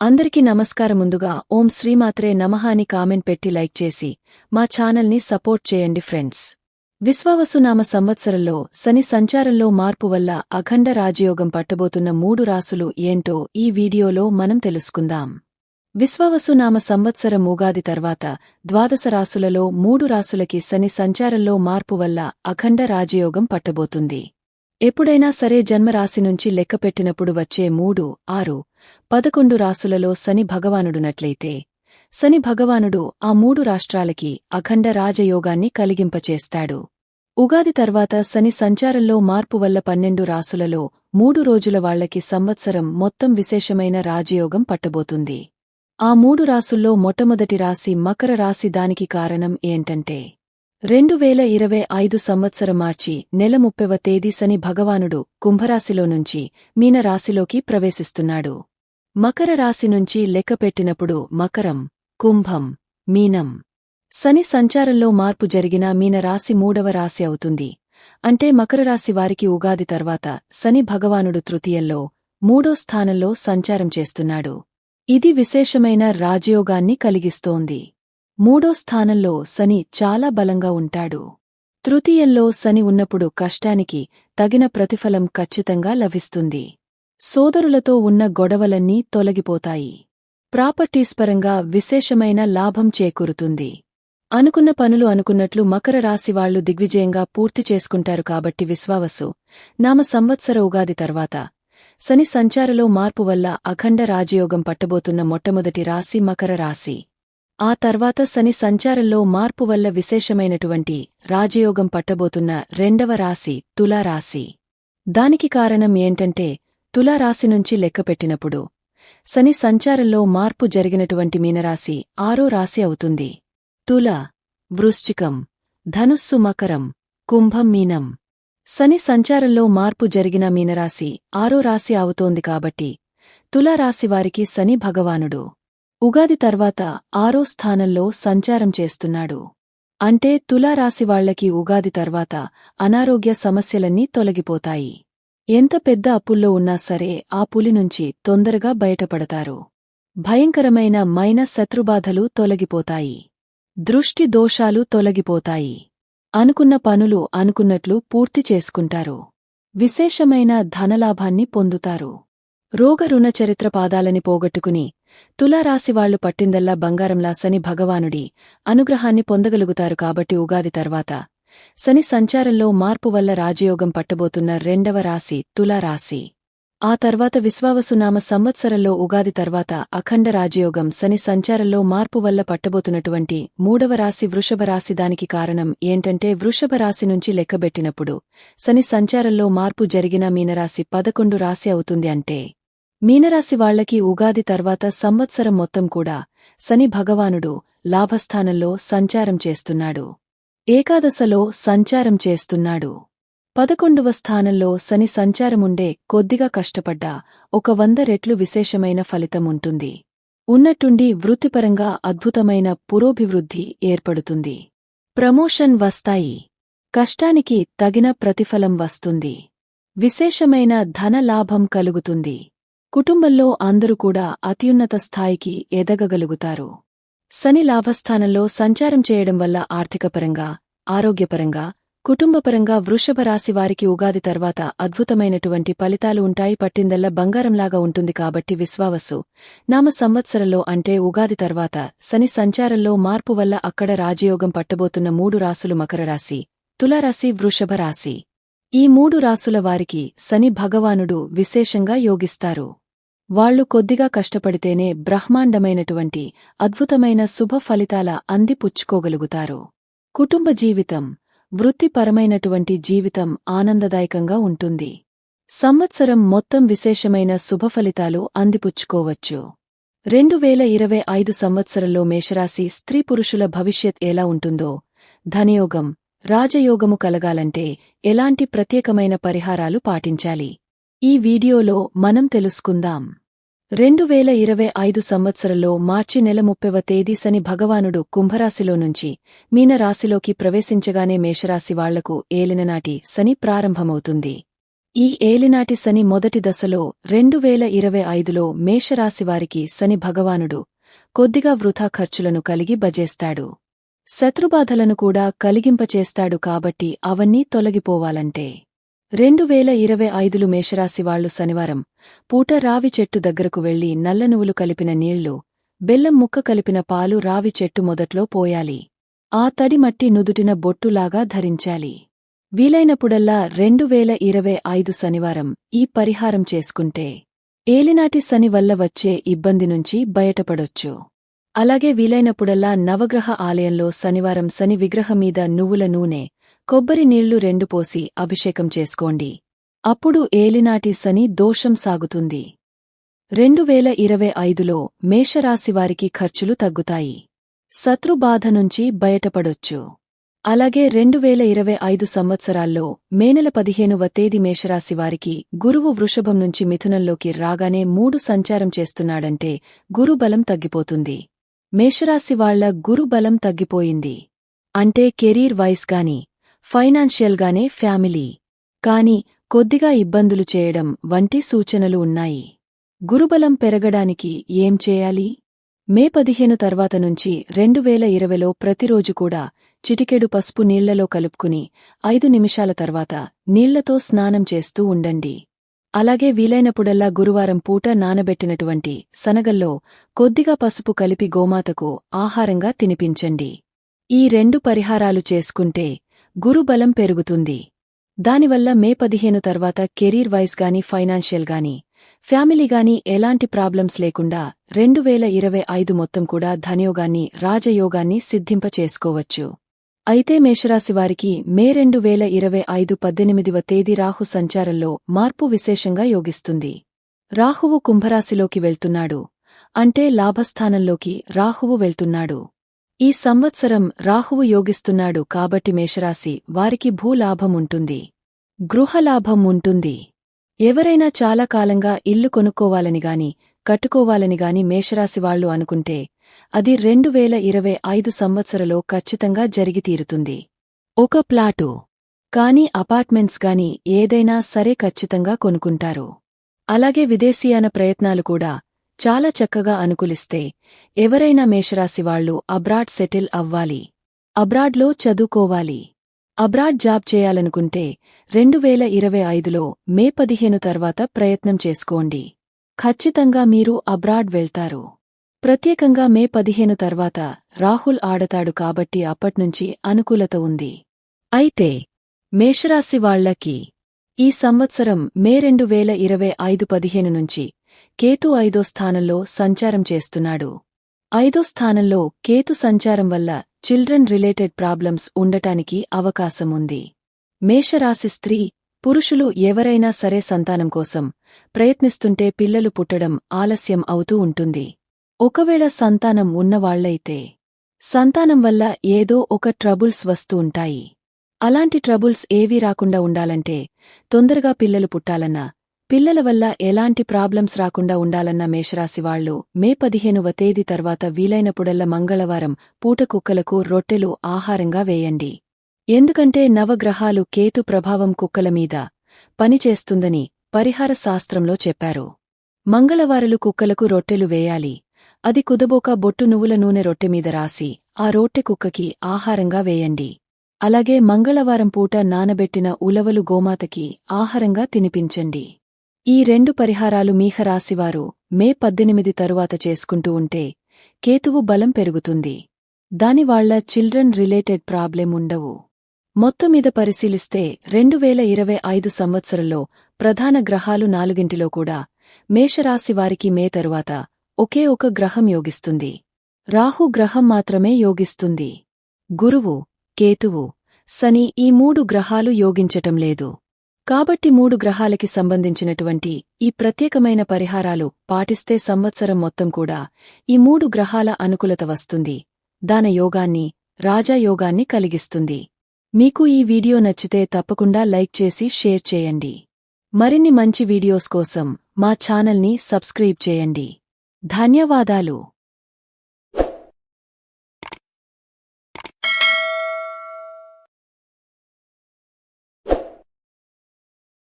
అందరికీ నమస్కారం ముందుగా ఓం శ్రీమాత్రే నమః అని కామెంట్ పెట్టి లైక్ చేసి మా ఛానల్ని సపోర్ట్ చేయండి ఫ్రెండ్స్. విశ్వావసునామ సంవత్సరంలో శని సంచారంలో మార్పు వల్ల అఖండ రాజయోగం పట్టబోతున్న మూడు రాసులు ఏంటో ఈ వీడియోలో మనం తెలుసుకుందాం. విశ్వావసునామ సంవత్సరం ఉగాది తర్వాత ద్వాదశ రాసులలో మూడు రాసులకి శని సంచారంలో మార్పు వల్ల అఖండ రాజయోగం పట్టబోతుంది. ఎప్పుడైనా సరే జన్మరాశి నుంచి లెక్కపెట్టినప్పుడు వచ్చే మూడు ఆరు పదకొండు రాసులలో శని భగవానుడునట్లయితే శని భగవానుడు ఆ మూడు రాష్ట్రాలకి అఖండ రాజయోగాన్ని కలిగింపచేస్తాడు. ఉగాది తర్వాత శని సంచారంలో మార్పు వల్ల పన్నెండు రాసులలో మూడు రోజుల వాళ్ళకి సంవత్సరం మొత్తం విశేషమైన రాజయోగం పట్టబోతుంది. ఆ మూడు రాసుల్లో మొట్టమొదటి రాశి మకర రాశి దానికి కారణం ఏంటంటే రెండు వేల ఇరవై ఐదు సంవత్సర మార్చి నెల ముప్పెవ తేదీ శని భగవానుడు కుంభరాశిలో నుంచి మీనరాశిలోకి ప్రవేశిస్తున్నాడు. మకర రాశి నుంచి లెక్కపెట్టినప్పుడు మకరం కుంభం మీనం. శని సంచారంలో మార్పు జరిగిన మీనరాశి మూడవ రాశి అవుతుంది. అంటే మకర రాశి వారికి ఉగాది తర్వాత శని భగవానుడు తృతీయంలో మూడో స్థానంలో సంచారం చేస్తున్నాడు. ఇది విశేషమైన రాజయోగాన్ని కలిగిస్తోంది. మూడో స్థానంలో శని చాలా బలంగా ఉంటాడు. తృతీయంలో శని ఉన్నప్పుడు కష్టానికి తగిన ప్రతిఫలం ఖచ్చితంగా లభిస్తుంది. సోదరులతో ఉన్న గొడవలన్నీ తొలగిపోతాయి. ప్రాపర్టీస్ పరంగా విశేషమైన లాభం చేకూరుతుంది. అనుకున్న పనులు అనుకున్నట్లు మకర రాశివాళ్ళు దిగ్విజయంగా పూర్తి చేసుకుంటారు కాబట్టి విశ్వావసు నామ సంవత్సర ఉగాది తర్వాత శని సంచారలో మార్పు వల్ల అఖండ రాజయోగం పట్టబోతున్న మొట్టమొదటి రాశి మకర రాశి. ఆ తర్వాత శని సంచారంలో మార్పు వల్ల విశేషమైనటువంటి రాజయోగం పట్టబోతున్న రెండవ రాశి తులారాశి. దానికి కారణం ఏంటంటే తులారాశి నుంచి లెక్కపెట్టినప్పుడు శని సంచారంలో మార్పు జరిగినటువంటి మీనరాశి ఆరో రాశి అవుతుంది. తుల వృశ్చికం ధనుస్సు మకరం కుంభం మీనం. శని సంచారంలో మార్పు జరిగిన మీనరాశి ఆరో రాశి అవుతోంది కాబట్టి తులారాశివారికి శని భగవానుడు. ఉగాది తర్వాత ఆరో స్థానంలో సంచారం చేస్తున్నాడు. అంటే తులారాశివాళ్ళకి ఉగాది తర్వాత అనారోగ్య సమస్యలన్నీ తొలగిపోతాయి. ఎంత పెద్ద అప్పుల్లో ఉన్నా సరే ఆ పులి నుంచి తొందరగా బయటపడతారు. భయంకరమైన మైన శత్రుబాధలు తొలగిపోతాయి. దృష్టి దోషాలు తొలగిపోతాయి. అనుకున్న పనులు అనుకున్నట్లు పూర్తి చేసుకుంటారు. విశేషమైన ధనలాభాన్ని పొందుతారు. రోగ చరిత్ర పాదాలని పోగొట్టుకుని తులారాశివాళ్ళు పట్టిందల్లా బంగారంలా శని భగవానుడి అనుగ్రహాన్ని పొందగలుగుతారు కాబట్టి ఉగాది తర్వాత శని సంచారంలో మార్పు వల్ల రాజయోగం పట్టబోతున్న రెండవ రాశి తులారాశి. ఆ తర్వాత విశ్వావసునామ సంవత్సరంలో ఉగాది తర్వాత అఖండ రాజయోగం శని సంచారంలో మార్పు వల్ల పట్టబోతున్నటువంటి మూడవ రాశి వృషభ రాశి దానికి కారణం ఏంటంటే వృషభ రాశి నుంచి లెక్కబెట్టినప్పుడు శని సంచారంలో మార్పు జరిగిన మీనరాశి పదకొండు రాశి అవుతుంది అంటే మీనరాశి వాళ్ళకి ఉగాది తర్వాత సంవత్సరం మొత్తం కూడా శని భగవానుడు లాభస్థానంలో సంచారం చేస్తున్నాడు. ఏకాదశలో సంచారం చేస్తున్నాడు. పదకొండవ స్థానంలో శని సంచారముండే కొద్దిగా కష్టపడ్డా ఒక వంద రెట్లు విశేషమైన ఫలితం ఉంటుంది. ఉన్నట్టుండి వృత్తిపరంగా అద్భుతమైన పురోభివృద్ధి ఏర్పడుతుంది. ప్రమోషన్ వస్తాయి. కష్టానికి తగిన ప్రతిఫలం వస్తుంది. విశేషమైన ధనలాభం కలుగుతుంది. కుటుంబంలో అందరూ కూడా అత్యున్నత స్థాయికి ఎదగగలుగుతారు. శని లాభస్థానంలో సంచారం చేయడం వల్ల ఆర్థికపరంగా ఆరోగ్యపరంగా కుటుంబపరంగా వృషభ రాశి వారికి ఉగాది తర్వాత అద్భుతమైనటువంటి ఫలితాలు ఉంటాయి. పట్టిందల్లా బంగారంలాగా ఉంటుంది కాబట్టి విశ్వావసు నామ సంవత్సరంలో అంటే ఉగాది తర్వాత శని సంచారంలో మార్పు వల్ల అక్కడ రాజయోగం పట్టబోతున్న మూడు రాసులు మకర రాశి తులారాశి వృషభ రాశి. ఈ మూడు రాసుల వారికి శని భగవానుడు విశేషంగా యోగిస్తారు. వాళ్ళు కొద్దిగా కష్టపడితేనే బ్రహ్మాండమైనటువంటి అద్భుతమైన శుభ ఫలితాల అందిపుచ్చుకోగలుగుతారు కుటుంబ జీవితం వృత్తిపరమైనటువంటి జీవితం ఆనందదాయకంగా ఉంటుంది. సంవత్సరం మొత్తం విశేషమైన శుభఫలితాలు అందిపుచ్చుకోవచ్చు రెండు వేల ఇరవై ఐదు సంవత్సరంలో మేషరాశి స్త్రీ పురుషుల భవిష్యత్ ఎలా ఉంటుందో ధనయోగం రాజయోగము కలగాలంటే ఎలాంటి ప్రత్యేకమైన పరిహారాలు పాటించాలి? ఈ వీడియోలో మనం తెలుసుకుందాం. రెండు వేల ఇరవై ఐదు సంవత్సరంలో మార్చి నెల ముప్పవ తేదీ శని భగవానుడు కుంభరాశిలో నుంచి మీనరాశిలోకి ప్రవేశించగానే మేషరాశి వాళ్ళకు ఏలిననాటి శని ప్రారంభమవుతుంది. ఈ ఏలినాటి శని మొదటి దశలో రెండు వేల ఇరవై ఐదులో మేషరాశివారికి శని భగవానుడు కొద్దిగా వృథా ఖర్చులను కలిగి బజేస్తాడు. శత్రుబాధలను కూడా కలిగింపచేస్తాడు కాబట్టి అవన్నీ తొలగిపోవాలంటే. రెండు వేల ఇరవై ఐదులు మేషరాశివాళ్ళు శనివారం పూట రావి చెట్టు దగ్గరకు వెళ్ళి నల్ల నువ్వులు కలిపిన నీళ్ళు బెల్లం ముక్క కలిపిన పాలు రావి చెట్టు మొదట్లో పోయాలి. ఆ తడి మట్టి నుదుటిన బొట్టులాగా ధరించాలి. వీలైనప్పుడల్లా రెండు వేల ఇరవై ఐదు శనివారం ఈ పరిహారం చేసుకుంటే ఏలినాటి శని వల్ల వచ్చే ఇబ్బంది నుంచి బయటపడొచ్చు. అలాగే వీలైనప్పుడల్లా నవగ్రహ ఆలయంలో శనివారం శని విగ్రహమీద నువ్వుల నూనె కొబ్బరి నీళ్ళు రెండు పోసి అభిషేకం చేసుకోండి. అప్పుడు ఏలినాటి శని దోషం సాగుతుంది. రెండు వేల ఇరవై ఐదులో మేషరాశివారికి ఖర్చులు తగ్గుతాయి. శత్రుబాధ నుంచి బయటపడొచ్చు. అలాగే రెండు వేల ఇరవై ఐదు సంవత్సరాల్లో మేనెల పదిహేనువ తేదీ మేషరాశివారికి గురువు వృషభం నుంచి మిథునంలోకి రాగానే మూడు సంచారం చేస్తున్నాడంటే గురుబలం తగ్గిపోతుంది. మేషరాశివాళ్ళ గురుబలం తగ్గిపోయింది. అంటే కెరీర్ వైస్ గాని ఫైనాన్షియల్గానే ఫ్యామిలీ. కాని కొద్దిగా ఇబ్బందులు చేయడం వంటి సూచనలు ఉన్నాయి. గురుబలం పెరగడానికి ఏం చేయాలి? మే పదిహేను తర్వాత నుంచి రెండు వేల ఇరవైలో ప్రతిరోజు కూడా చిటికెడు పసుపు నీళ్ళలో కలుపుకుని ఐదు నిమిషాల తర్వాత నీళ్ళతో స్నానం చేస్తూ ఉండండి. అలాగే వీలైనప్పుడల్లా గురువారం పూట నానబెట్టినటువంటి సనగల్లో కొద్దిగా పసుపు కలిపి గోమాతకు ఆహారంగా తినిపించండి. ఈ రెండు పరిహారాలు చేసుకుంటే గురుబలం పెరుగుతుంది. దానివల్ల మే పదిహేను తర్వాత కెరీర్ వైజ్ గాని ఫైనాన్షియల్ గాని ఫ్యామిలీ గాని ఎలాంటి ప్రాబ్లమ్స్ లేకుండా రెండు వేల ఇరవై ఐదు మొత్తం కూడా ధనయోగాన్ని రాజయోగాన్ని సిద్ధింపచేసుకోవచ్చు. అయితే మేషరాశివారికి మే రెండు వేల ఇరవై ఐదు పద్దెనిమిదివ తేదీ రాహు సంచారంలో మార్పు విశేషంగా యోగిస్తుంది. రాహువు కుంభరాశిలోకి వెళ్తున్నాడు. అంటే లాభస్థానంలోకి రాహువు వెళ్తున్నాడు. ఈ సంవత్సరం రాహువు యోగిస్తున్నాడు కాబట్టి మేషరాశి వారికి భూలాభముంటుంది గృహలాభం ఉంటుంది. ఎవరైనా చాలా కాలంగా ఇల్లు కొనుక్కోవాలని గాని కట్టుకోవాలని గాని మేషరాశివాళ్ళు అనుకుంటే అది రెండు వేల ఇరవై ఐదు సంవత్సరలో ఖచ్చితంగా జరిగితీరుతుంది. ఒక ప్లాటు. కాని అపార్ట్మెంట్స్ గాని ఏదైనా సరే ఖచ్చితంగా కొనుక్కుంటారు. అలాగే విదేశీయాన ప్రయత్నాలు కూడా చాలా చక్కగా అనుకూలిస్తే ఎవరైనా మేషరాశివాళ్ళు అబ్రాడ్ సెటిల్ అవ్వాలి. అబ్రాడ్లో చదువుకోవాలి. అబ్రాడ్ జాబ్ చేయాలనుకుంటే రెండు వేల ఇరవై ఐదులో మే పదిహేను తర్వాత ప్రయత్నం చేసుకోండి. ఖచ్చితంగా మీరు అబ్రాడ్ వెళ్తారు. ప్రత్యేకంగా మే పదిహేను తర్వాత రాహుల్ ఆడతాడు కాబట్టి అప్పట్నుంచి అనుకూలత ఉంది. అయితే మేషరాశి వాళ్ళకి ఈ సంవత్సరం మే రెండు వేల ఇరవై ఐదు పదిహేను నుంచి కేతు ఐదో స్థానంలో సంచారం చేస్తున్నాడు. ఐదో స్థానంలో కేతు సంచారం వల్ల చిల్డ్రన్ రిలేటెడ్ ప్రాబ్లమ్స్ ఉండటానికి అవకాశముంది మేషరాశి స్త్రీ పురుషులు ఎవరైనా సరే సంతానం కోసం ప్రయత్నిస్తుంటే పిల్లలు పుట్టడం ఆలస్యం అవుతూ ఉంటుంది. ఒకవేళ సంతానం ఉన్నవాళ్ళైతే సంతానం వల్ల ఏదో ఒక ట్రబుల్స్ వస్తూ ఉంటాయి. అలాంటి ట్రబుల్స్ ఏవీ రాకుండా ఉండాలంటే తొందరగా పిల్లలు పుట్టాలన్నా పిల్లల వల్ల ఎలాంటి ప్రాబ్లమ్స్ రాకుండా ఉండాలన్న మేషరాశివాళ్ళు మే పదిహేనువ తేదీ తర్వాత వీలైనప్పుడల్లా మంగళవారం పూట కుక్కలకు రొట్టెలు ఆహారంగా వేయండి. ఎందుకంటే నవగ్రహాలు కేతు ప్రభావం కుక్కల మీద పనిచేస్తుందని పరిహార శాస్త్రంలో చెప్పారు. మంగళవారలు కుక్కలకు రొట్టెలు వేయాలి. అది కుదబోక బొట్టు నువ్వుల నూనె రొట్టెమీద రాసి ఆ రొట్టె కుక్కకి ఆహారంగా వేయండి. అలాగే మంగళవారం పూట నానబెట్టిన ఉలవలు గోమాతకి ఆహారంగా తినిపించండి. ఈ రెండు పరిహారాలు మీహరాశివారు మే పద్దెనిమిది తరువాత చేసుకుంటూ ఉంటే కేతువు బలం పెరుగుతుంది. దానివాళ్ళ చిల్డ్రన్ రిలేటెడ్ ప్రాబ్లెం ఉండవు. మొత్తమీద పరిశీలిస్తే రెండు వేల ఇరవై ఐదు సంవత్సరంలో ప్రధాన గ్రహాలు నాలుగింటిలో కూడా మేషరాశివారికి మే తరువాత ఒకే ఒక గ్రహం యోగిస్తుంది. రాహు గ్రహం మాత్రమే యోగిస్తుంది. గురువు కేతువు శని ఈ మూడు గ్రహాలు యోగించటం లేదు. కాబట్టి మూడు గ్రహాలకి సంబంధించినటువంటి ఈ ప్రత్యేకమైన పరిహారాలు పాటిస్తే సంవత్సరం మొత్తం కూడా ఈ మూడు గ్రహాల అనుకూలత వస్తుంది. దాన యోగాన్ని రాజాయోగాన్ని కలిగిస్తుంది. మీకు ఈ వీడియో నచ్చితే తప్పకుండా లైక్ చేసి షేర్ చేయండి. మరిన్ని మంచి వీడియోస్ కోసం మా ఛానల్ని సబ్స్క్రైబ్ చేయండి. ధన్యవాదాలు.